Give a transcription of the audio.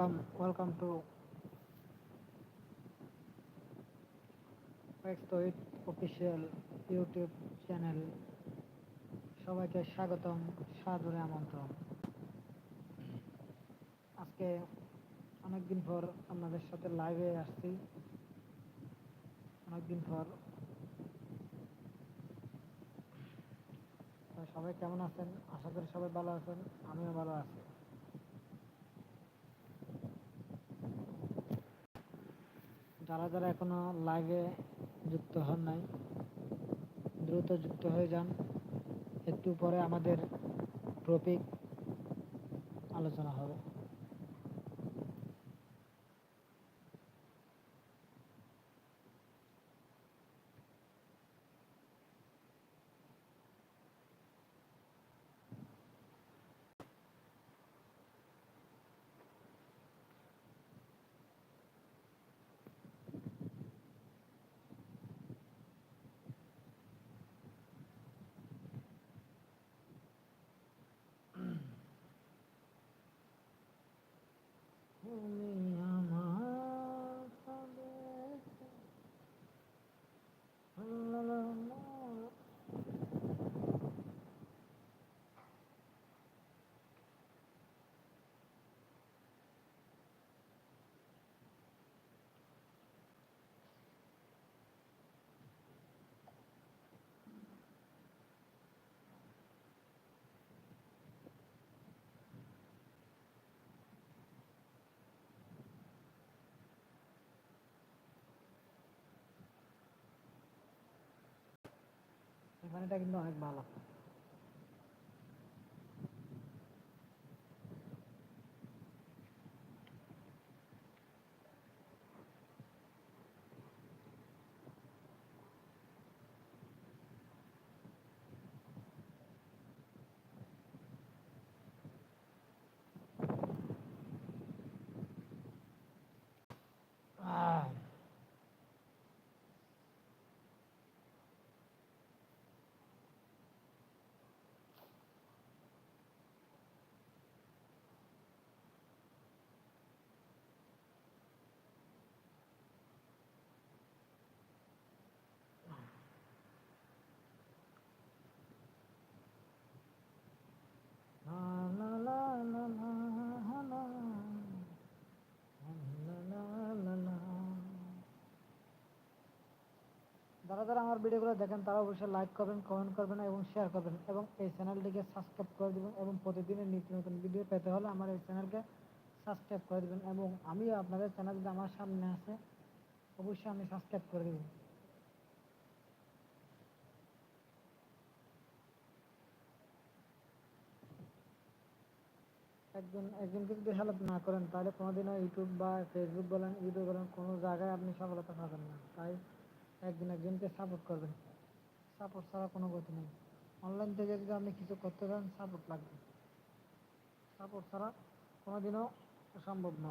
Um, welcome to Extoit official YouTube channel সবাইকে স্বাগতম সাদরে আমন্ত্রণ। আজকে অনেকদিন পর আপনাদের সাথে লাইভে আসছি। অনেকদিন পর। সবাই কেমন আছেন? আশা করি সবাই ভালো আছেন আমিও ভালো আছি। যারা যারা এখনও লাইভে যুক্ত হন নাই, দ্রুত যুক্ত হয়ে যান। একটু পরে আমাদের টপিক আলোচনা হবে। এখানেটা কিন্তু অনেক ভালো আহ যারা আমার ভিডিওগুলো দেখেন, তারা অবশ্যই লাইক করবেন কমেন্ট করবেন এবং শেয়ার করবেন এবং এই চ্যানেলটিকে সাবস্ক্রাইব করে দেবেন এবং প্রতিদিনের নিত্য নতুন ভিডিও পেতে হলে আমার এই চ্যানেলকে সাবস্ক্রাইব করে দেবেন এবং আমিও আপনাদের চ্যানেল যদি আমার সামনে আসে, অবশ্যই আমি সাবস্ক্রাইব করে দেবেন একজন, একজনকে যদি হেল্প না করেন, তাহলে কোনোদিনও ইউটিউব বা ফেসবুক বলেন ইউটিউব বলেন, কোনো জায়গায় আপনি সফলতা পাবেন না। তাই একজন একজনকে সাপোর্ট করবেন সাপোর্ট ছাড়া কোনো গতি নেই। অনলাইন থেকে যদি আপনি কিছু করতে চান সাপোর্ট লাগবে। সাপোর্ট ছাড়া কোনোদিনও সম্ভব না